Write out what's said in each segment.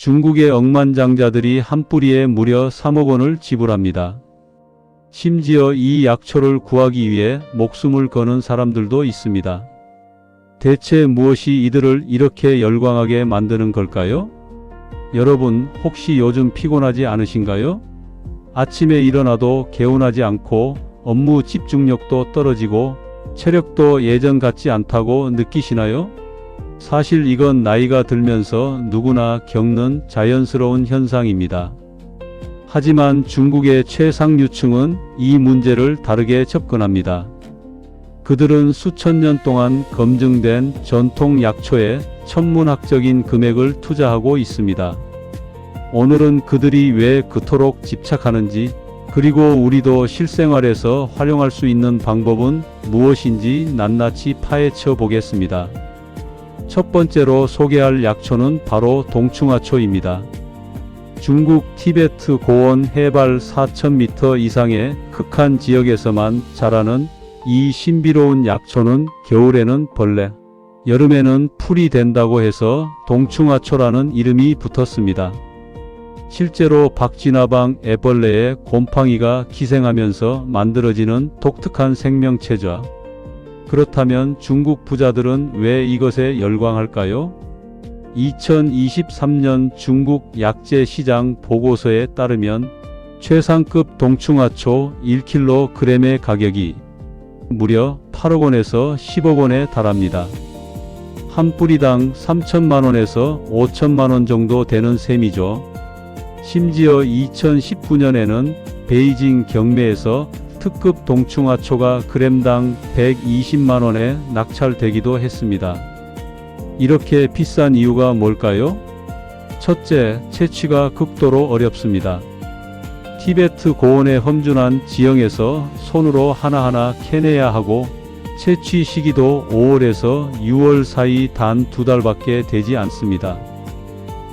중국의 억만장자들이 한 뿌리에 무려 3억 원을 지불합니다. 심지어 이 약초를 구하기 위해 목숨을 거는 사람들도 있습니다. 대체 무엇이 이들을 이렇게 열광하게 만드는 걸까요? 여러분, 혹시 요즘 피곤하지 않으신가요? 아침에 일어나도 개운하지 않고 업무 집중력도 떨어지고 체력도 예전 같지 않다고 느끼시나요? 사실 이건 나이가 들면서 누구나 겪는 자연스러운 현상입니다. 하지만 중국의 최상류층은 이 문제를 다르게 접근합니다. 그들은 수천 년 동안 검증된 전통 약초에 천문학적인 금액을 투자하고 있습니다. 오늘은 그들이 왜 그토록 집착하는지, 그리고 우리도 실생활에서 활용할 수 있는 방법은 무엇인지 낱낱이 파헤쳐 보겠습니다. 첫 번째로 소개할 약초는 바로 동충하초입니다. 중국 티베트 고원 해발 4,000m 이상의 극한 지역에서만 자라는 이 신비로운 약초는 겨울에는 벌레, 여름에는 풀이 된다고 해서 동충하초라는 이름이 붙었습니다. 실제로 박쥐나방 애벌레의 곰팡이가 기생하면서 만들어지는 독특한 생명체죠. 그렇다면 중국 부자들은 왜 이것에 열광할까요? 2023년 중국 약재 시장 보고서에 따르면 최상급 동충하초 1kg의 가격이 무려 8억 원에서 10억 원에 달합니다. 한 뿌리당 3천만 원에서 5천만 원 정도 되는 셈이죠. 심지어 2019년에는 베이징 경매에서 특급 동충하초가 그램당 120만 원에 낙찰되기도 했습니다. 이렇게 비싼 이유가 뭘까요? 첫째, 채취가 극도로 어렵습니다. 티베트 고원의 험준한 지형에서 손으로 하나하나 캐내야 하고 채취 시기도 5월에서 6월 사이 단 두 달밖에 되지 않습니다.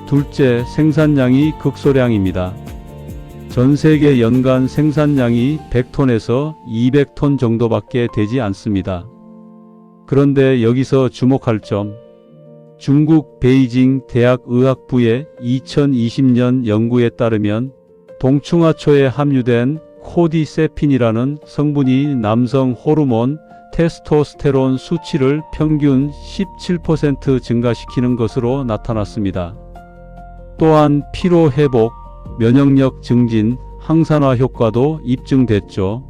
둘째, 생산량이 극소량입니다. 전 세계 연간 생산량이 100톤에서 200톤 정도밖에 되지 않습니다. 그런데 여기서 주목할 점, 중국 베이징 대학의학부의 2020년 연구에 따르면 동충하초에 함유된 코디세핀이라는 성분이 남성 호르몬 테스토스테론 수치를 평균 17% 증가시키는 것으로 나타났습니다. 또한 피로 회복, 면역력 증진, 항산화 효과도 입증됐죠.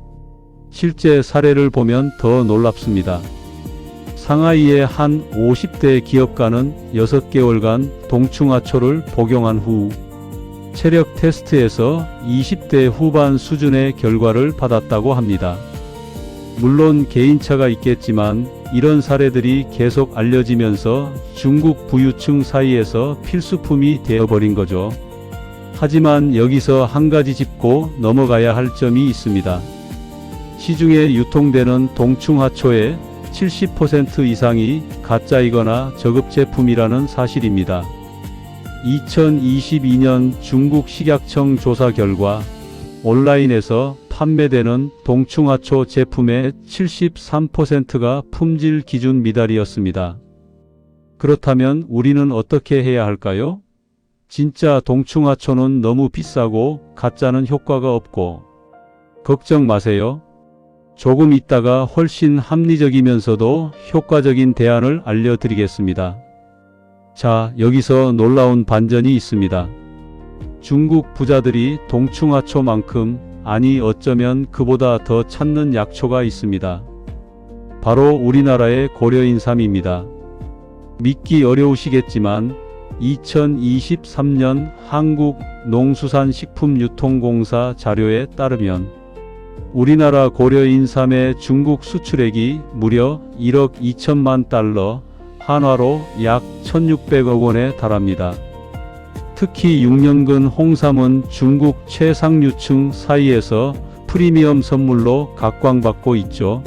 실제 사례를 보면 더 놀랍습니다. 상하이의 한 50대 기업가는 6개월간 동충하초를 복용한 후 체력 테스트에서 20대 후반 수준의 결과를 받았다고 합니다. 물론 개인차가 있겠지만 이런 사례들이 계속 알려지면서 중국 부유층 사이에서 필수품이 되어버린 거죠. 하지만 여기서 한 가지 짚고 넘어가야 할 점이 있습니다. 시중에 유통되는 동충하초의 70% 이상이 가짜이거나 저급 제품이라는 사실입니다. 2022년 중국 식약청 조사 결과 온라인에서 판매되는 동충하초 제품의 73%가 품질 기준 미달이었습니다. 그렇다면 우리는 어떻게 해야 할까요? 진짜 동충하초는 너무 비싸고 가짜는 효과가 없고 걱정 마세요. 조금 있다가 훨씬 합리적이면서도 효과적인 대안을 알려드리겠습니다. 자, 여기서 놀라운 반전이 있습니다. 중국 부자들이 동충하초만큼 아니 어쩌면 그보다 더 찾는 약초가 있습니다. 바로 우리나라의 고려인삼입니다. 믿기 어려우시겠지만 2023년 한국농수산식품유통공사 자료에 따르면 우리나라 고려인삼의 중국 수출액이 무려 1억 2천만 달러, 한화로 약 1,600억 원에 달합니다. 특히 6년근 홍삼은 중국 최상류층 사이에서 프리미엄 선물로 각광받고 있죠.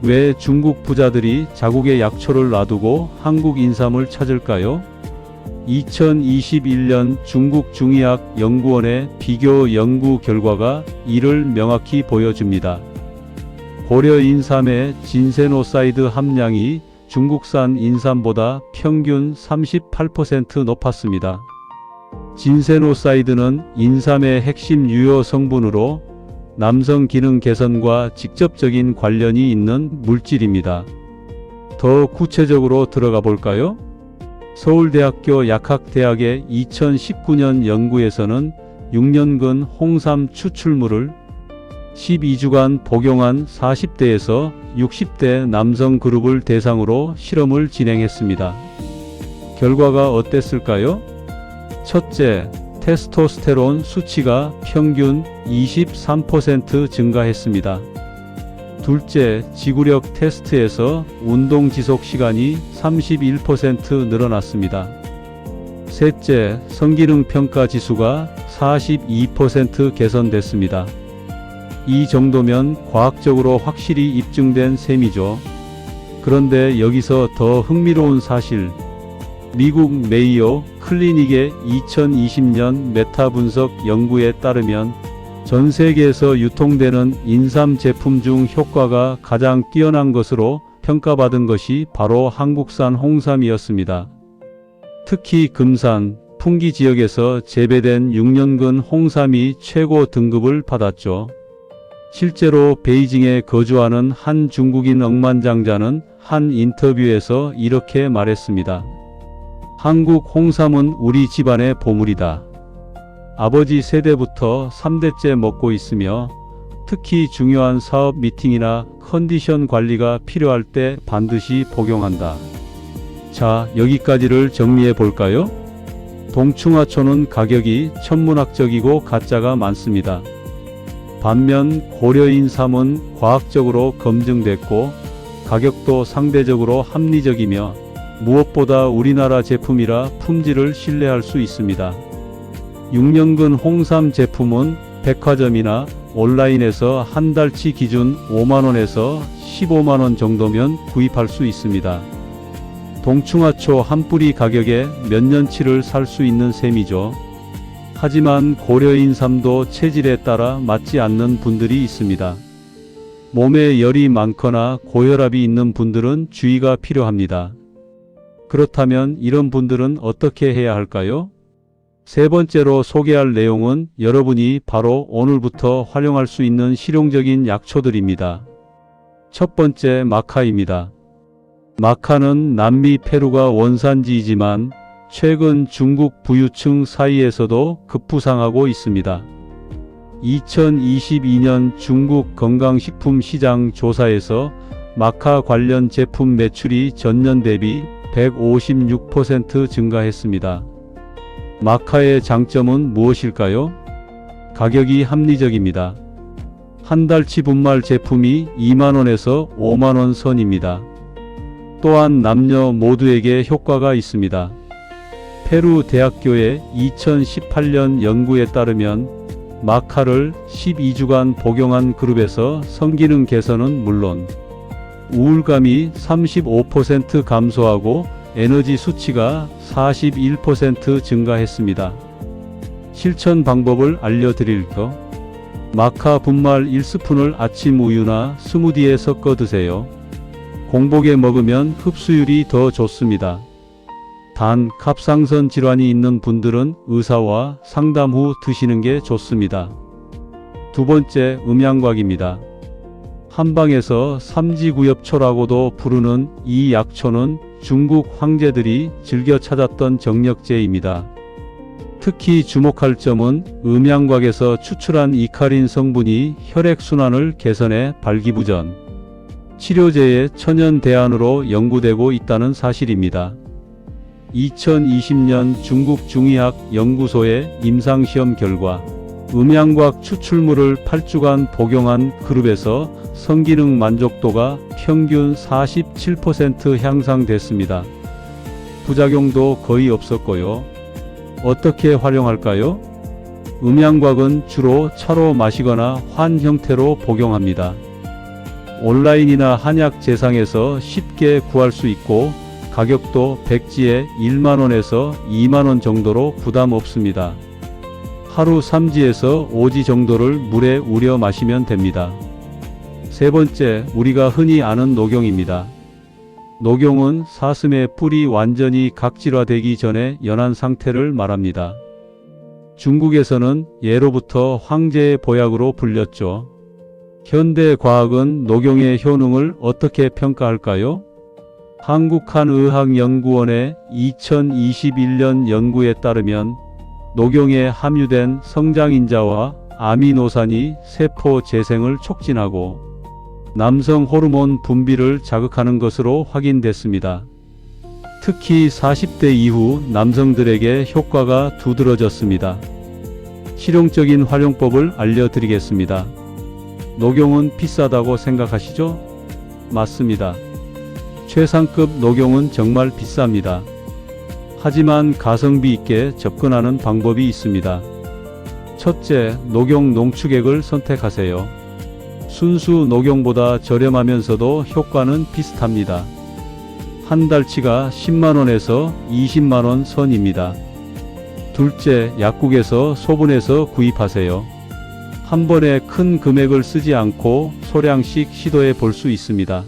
왜 중국 부자들이 자국의 약초를 놔두고 한국 인삼을 찾을까요? 2021년 중국 중의학 연구원의 비교 연구 결과가 이를 명확히 보여줍니다. 고려 인삼의 진세노사이드 함량이 중국산 인삼보다 평균 38% 높았습니다. 진세노사이드는 인삼의 핵심 유효 성분으로 남성 기능 개선과 직접적인 관련이 있는 물질입니다. 더 구체적으로 들어가 볼까요? 서울대학교 약학대학의 2019년 연구에서는 6년근 홍삼 추출물을 12주간 복용한 40대에서 60대 남성 그룹을 대상으로 실험을 진행했습니다. 결과가 어땠을까요? 첫째, 테스토스테론 수치가 평균 23% 증가했습니다. 둘째, 지구력 테스트에서 운동 지속 시간이 31% 늘어났습니다. 셋째, 성기능 평가 지수가 42% 개선됐습니다. 이 정도면 과학적으로 확실히 입증된 셈이죠. 그런데 여기서 더 흥미로운 사실, 미국 메이오 클리닉의 2020년 메타 분석 연구에 따르면 전 세계에서 유통되는 인삼 제품 중 효과가 가장 뛰어난 것으로 평가받은 것이 바로 한국산 홍삼이었습니다. 특히 금산, 풍기 지역에서 재배된 6년근 홍삼이 최고 등급을 받았죠. 실제로 베이징에 거주하는 한 중국인 억만장자는 한 인터뷰에서 이렇게 말했습니다. 한국 홍삼은 우리 집안의 보물이다. 아버지 세대부터 3대째 먹고 있으며 특히 중요한 사업 미팅이나 컨디션 관리가 필요할 때 반드시 복용한다. 자, 여기까지를 정리해 볼까요? 동충하초는 가격이 천문학적이고 가짜가 많습니다. 반면 고려인삼은 과학적으로 검증됐고 가격도 상대적으로 합리적이며 무엇보다 우리나라 제품이라 품질을 신뢰할 수 있습니다. 6년근 홍삼 제품은 백화점이나 온라인에서 한 달치 기준 5만원에서 15만원 정도면 구입할 수 있습니다. 동충하초 한 뿌리 가격에 몇 년치를 살 수 있는 셈이죠. 하지만 고려인 삼도 체질에 따라 맞지 않는 분들이 있습니다. 몸에 열이 많거나 고혈압이 있는 분들은 주의가 필요합니다. 그렇다면 이런 분들은 어떻게 해야 할까요? 세 번째로 소개할 내용은 여러분이 바로 오늘부터 활용할 수 있는 실용적인 약초들입니다. 첫 번째 마카입니다. 마카는 남미 페루가 원산지이지만 최근 중국 부유층 사이에서도 급부상하고 있습니다. 2022년 중국 건강식품 시장 조사에서 마카 관련 제품 매출이 전년 대비 156% 증가했습니다. 마카의 장점은 무엇일까요? 가격이 합리적입니다. 한 달치 분말 제품이 2만원에서 5만원 선입니다. 또한 남녀 모두에게 효과가 있습니다. 페루 대학교의 2018년 연구에 따르면 마카를 12주간 복용한 그룹에서 성기능 개선은 물론 우울감이 35% 감소하고 에너지 수치가 41% 증가했습니다. 실천 방법을 알려드릴까? 마카 분말 1스푼을 아침 우유나 스무디에 섞어 드세요. 공복에 먹으면 흡수율이 더 좋습니다. 단, 갑상선 질환이 있는 분들은 의사와 상담 후 드시는 게 좋습니다. 두 번째, 음양곽입니다. 한방에서 삼지구엽초라고도 부르는 이 약초는 중국 황제들이 즐겨 찾았던 정력제입니다. 특히 주목할 점은 음양곽에서 추출한 이카린 성분이 혈액순환을 개선해 발기부전, 치료제의 천연 대안으로 연구되고 있다는 사실입니다. 2020년 중국 중의학 연구소의 임상시험 결과 음양곽 추출물을 8주간 복용한 그룹에서 성기능 만족도가 평균 47% 향상됐습니다. 부작용도 거의 없었고요. 어떻게 활용할까요? 음양곽은 주로 차로 마시거나 환 형태로 복용합니다. 온라인이나 한약 재상에서 쉽게 구할 수 있고 가격도 백지에 1만원에서 2만원 정도로 부담 없습니다. 하루 3지에서 5지 정도를 물에 우려 마시면 됩니다. 세 번째, 우리가 흔히 아는 녹용입니다. 녹용은 사슴의 뿔이 완전히 각질화되기 전에 연한 상태를 말합니다. 중국에서는 예로부터 황제의 보약으로 불렸죠. 현대 과학은 녹용의 효능을 어떻게 평가할까요? 한국한의학연구원의 2021년 연구에 따르면 녹용에 함유된 성장인자와 아미노산이 세포 재생을 촉진하고 남성 호르몬 분비를 자극하는 것으로 확인됐습니다. 특히 40대 이후 남성들에게 효과가 두드러졌습니다. 실용적인 활용법을 알려드리겠습니다. 녹용은 비싸다고 생각하시죠? 맞습니다. 최상급 녹용은 정말 비쌉니다. 하지만 가성비 있게 접근하는 방법이 있습니다. 첫째, 녹용 농축액을 선택하세요. 순수 녹용보다 저렴하면서도 효과는 비슷합니다. 한 달치가 10만원에서 20만원 선입니다. 둘째, 약국에서 소분해서 구입하세요. 한 번에 큰 금액을 쓰지 않고 소량씩 시도해 볼 수 있습니다.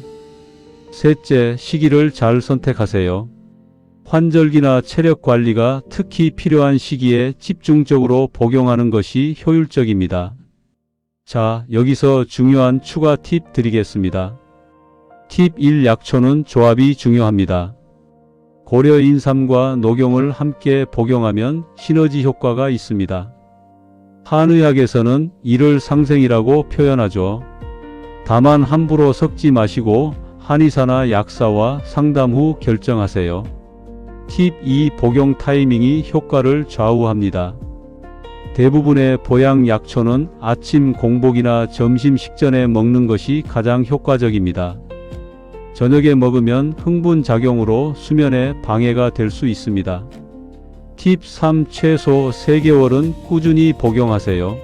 셋째, 시기를 잘 선택하세요. 환절기나 체력 관리가 특히 필요한 시기에 집중적으로 복용하는 것이 효율적입니다. 자, 여기서 중요한 추가 팁 드리겠습니다. 팁 1. 약초는 조합이 중요합니다. 고려 인삼과 녹용을 함께 복용하면 시너지 효과가 있습니다. 한의학에서는 이를 상생이라고 표현하죠. 다만 함부로 섞지 마시고 한의사나 약사와 상담 후 결정하세요. 팁 2. 복용 타이밍이 효과를 좌우합니다. 대부분의 보양 약초는 아침 공복이나 점심 식전에 먹는 것이 가장 효과적입니다. 저녁에 먹으면 흥분 작용으로 수면에 방해가 될 수 있습니다. 팁 3. 최소 3개월은 꾸준히 복용하세요.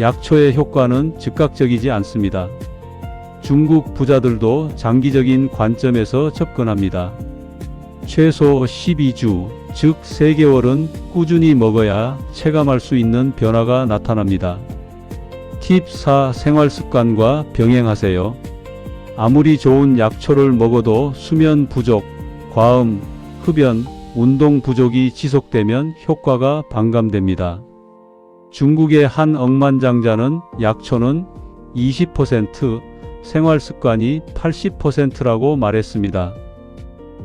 약초의 효과는 즉각적이지 않습니다. 중국 부자들도 장기적인 관점에서 접근합니다. 최소 12주, 즉 3개월은 꾸준히 먹어야 체감할 수 있는 변화가 나타납니다. 팁 4. 생활 습관과 병행하세요. 아무리 좋은 약초를 먹어도 수면 부족, 과음, 흡연, 운동 부족이 지속되면 효과가 반감됩니다. 중국의 한 억만장자는 약초는 20%, 생활 습관이 80%라고 말했습니다.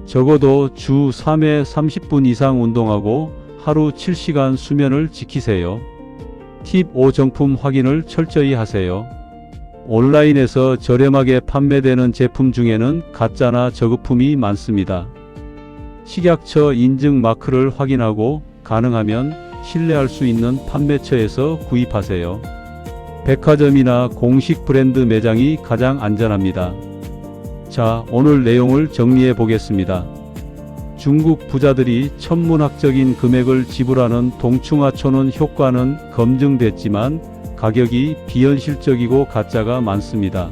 적어도 주 3회 30분 이상 운동하고 하루 7시간 수면을 지키세요. 팁 5 정품 확인을 철저히 하세요. 온라인에서 저렴하게 판매되는 제품 중에는 가짜나 저급품이 많습니다. 식약처 인증 마크를 확인하고 가능하면 신뢰할 수 있는 판매처에서 구입하세요. 백화점이나 공식 브랜드 매장이 가장 안전합니다. 자, 오늘 내용을 정리해 보겠습니다. 중국 부자들이 천문학적인 금액을 지불하는 동충하초는 효과는 검증됐지만 가격이 비현실적이고 가짜가 많습니다.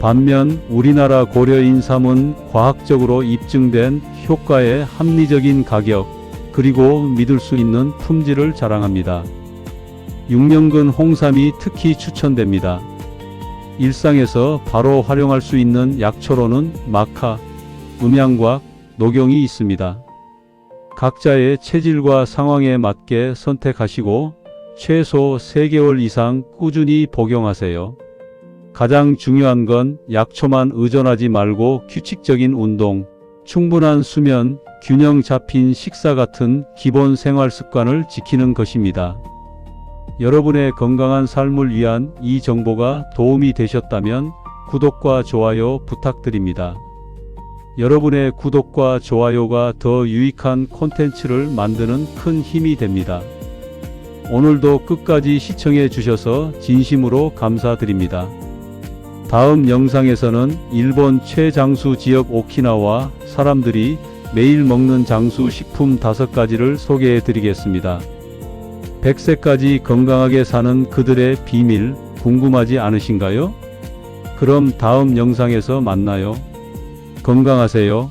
반면 우리나라 고려 인삼은 과학적으로 입증된 효과의 합리적인 가격 그리고 믿을 수 있는 품질을 자랑합니다. 6년근 홍삼이 특히 추천됩니다. 일상에서 바로 활용할 수 있는 약초로는 마카, 음양과 녹용이 있습니다. 각자의 체질과 상황에 맞게 선택하시고 최소 3개월 이상 꾸준히 복용하세요. 가장 중요한 건 약초만 의존하지 말고 규칙적인 운동, 충분한 수면, 균형 잡힌 식사 같은 기본 생활 습관을 지키는 것입니다. 여러분의 건강한 삶을 위한 이 정보가 도움이 되셨다면 구독과 좋아요 부탁드립니다. 여러분의 구독과 좋아요가 더 유익한 콘텐츠를 만드는 큰 힘이 됩니다. 오늘도 끝까지 시청해 주셔서 진심으로 감사드립니다. 다음 영상에서는 일본 최장수 지역 오키나와 사람들이 매일 먹는 장수 식품 5가지를 소개해 드리겠습니다. 100세까지 건강하게 사는 그들의 비밀 궁금하지 않으신가요? 그럼 다음 영상에서 만나요. 건강하세요.